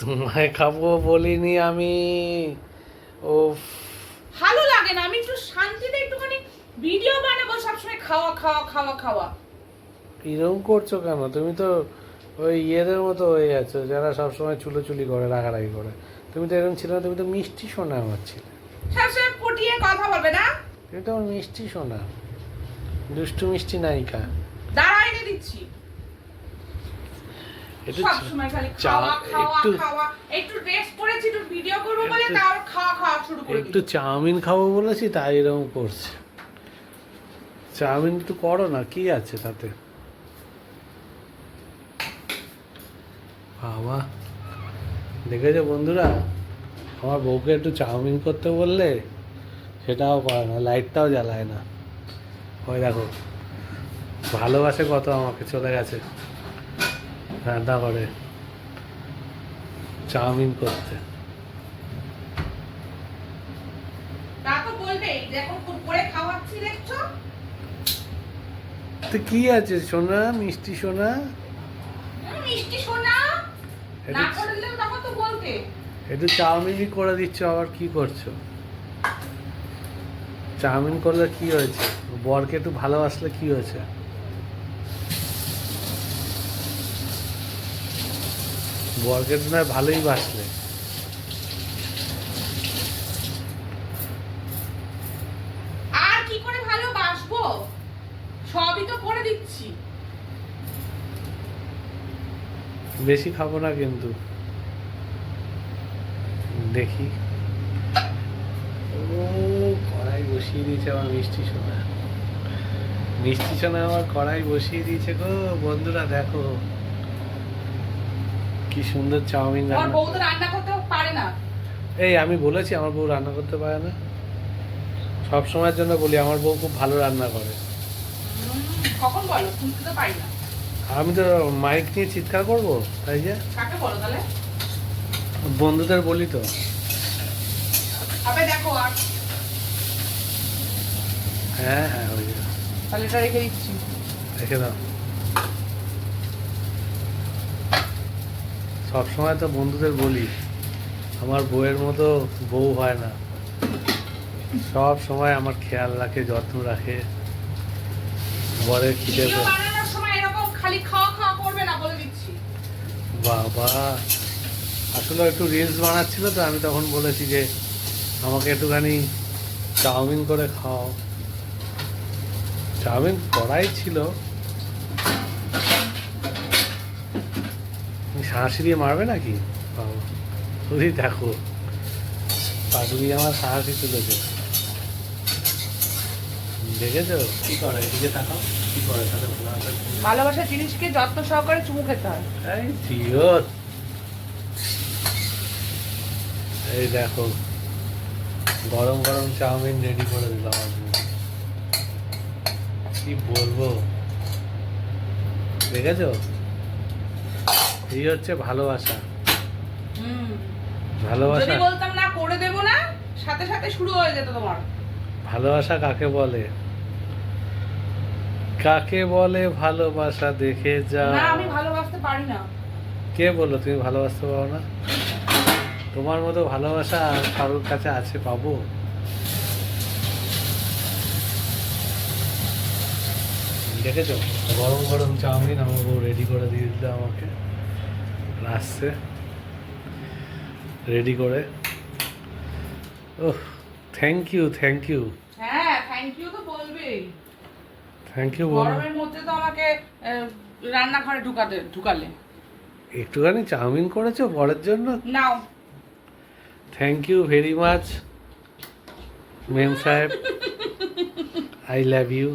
তোমায় খাব বলিনি আমি। ও ভালো লাগে না আমি একটু শান্তিতে একটুখানি ভিডিও বানাবো সবসময় খাওয়া খাওয়া খাওয়া খাওয়া। এরকম করছ কেন? তুমি তো ওই ইয়েদের মতো হয়ে যাচ্ছো যারা সবসময় চুলোচুলি করে রাগারাগি করে। তুমি তো এরকম ছিল না তুমি তো মিষ্টি শোনা আমার ছিলে। সবসময় পটিয়ে কথা বলবে না? তুমি তো আমার মিষ্টি শোনা দুষ্টু মিষ্টি নায়িকা। দাঁড়া এনে দিচ্ছি। একটু সবসময় খালি চা- খাওয়া খাওয়া একটু- খাওয়া। একটু রেস্ট করেছি একটু ভিডিও করব বলে তাও খাওয়া খাওয়া শুরু করে একটু চাউমিন খাব বলেছি তাই এরকম করছে। চাউমিন একটু করো না কি আছে তাতে? বাবা দেখেছ বন্ধুরা? আমার বউকে একটু চাউমিন করতে বললে সেটাও করে না লাইটটাও জ্বালায় না। ওই দেখো ভালোবাসে কত আমাকে চলে গেছে। রান্না করে চাউমিন করতে। তা কি আছে সোনা? মিষ্টি সোনা? মিষ্টি সোনা। না একটু করলে তখন তো বলতে একটু চাউমিনই করে দিচ্ছ আবার কি করছ? চাউমিন করলে কি হয়েছে? বরকে একটু ভালোবাসলে কি হয়েছে? বরকে তো নয় ভালোই বাসলে। আর কি করে ভালোবাসবো সবই তো করে দিচ্ছি। বেশি খাব না কিন্তু। দেখি। ও কড়াই বসিয়ে দিয়েছে আমার মিষ্টি সোনা। মিষ্টি সোনা আমার কড়াই বসিয়ে দিয়েছে গো বন্ধুরা দেখো। কি সুন্দর চাউমিন আমার বউ তো রান্না করতে পারে না। এই আমি বলেছি আমার বউ রান্না করতে পারে না। সব সময়ের জন্য বলি আমার বউ খুব ভালো রান্না করে। কখন বলো? শুনতে তো পারি না। আমি তো মাইক নিয়ে চিৎকার করব তাই যে? কাকে বলো তাহলে? বন্ধুদের বলি তো। আবে দেখো আর হ্যাঁ হ্যাঁ ওই। তাহলে এটা রেখে দিচ্ছি। রেখে দাও। সবসময় তো বন্ধুদের বলি আমার বউয়ের মতো বউ হয় না। সব সময় আমার খেয়াল রাখে যত্ন রাখে। বরের খিদে বাবা আসলে একটু রিলস বানাচ্ছিল তো আমি তখন বলেছি যে আমাকে একটুখানি চাউমিন করে খাও চাউমিন করাই ছিল শাঁসি দিয়ে মারবে নাকি? তুমি দেখো। পাটুরি আমার সাহসী তুলেছে দেখেছ? কি করে? এদিকে তাকাও। কি করে? তাহলে ভালো হবে। ভালোবাসার জিনিসকে যত্ন সহকারে চুমু খেতে হয়। এই জিওর এই দেখো গরম গরম চাউমিন রেডি করে দিলাম আমি কি বলব? দেখেছ? এই হচ্ছে ভালোবাসা। ভালোবাসা যদি বলতাম না করে দেবো না সাথে সাথে শুরু হয়ে যেত তোমার। ভালোবাসা কাকে বলে? কাকে বলে ভালোবাসা দেখে যা না আমি ভালোবাসতে পারি না। কে বলল তুমি ভালোবাসতে পারো না? তোমার মতো ভালোবাসা আর কারোর কাছে আছে পাবো? দেখেছ? গরম গরম চাউমিন আমার বউ রেডি করে দিয়ে দিল আমাকে। আসছে। রেডি করে। Oh thank you thank you হ্যাঁ থ্যাংক ইউ তো বলবেই। থ্যাংক ইউ গরমের মধ্যে তো আমাকে রান্নাঘরে ঢুকাতে ঢুকালে। একটুখানি চাউমিন করেছ বরের জন্য? নাও। Thank you very much ma'am সাহেব। I love you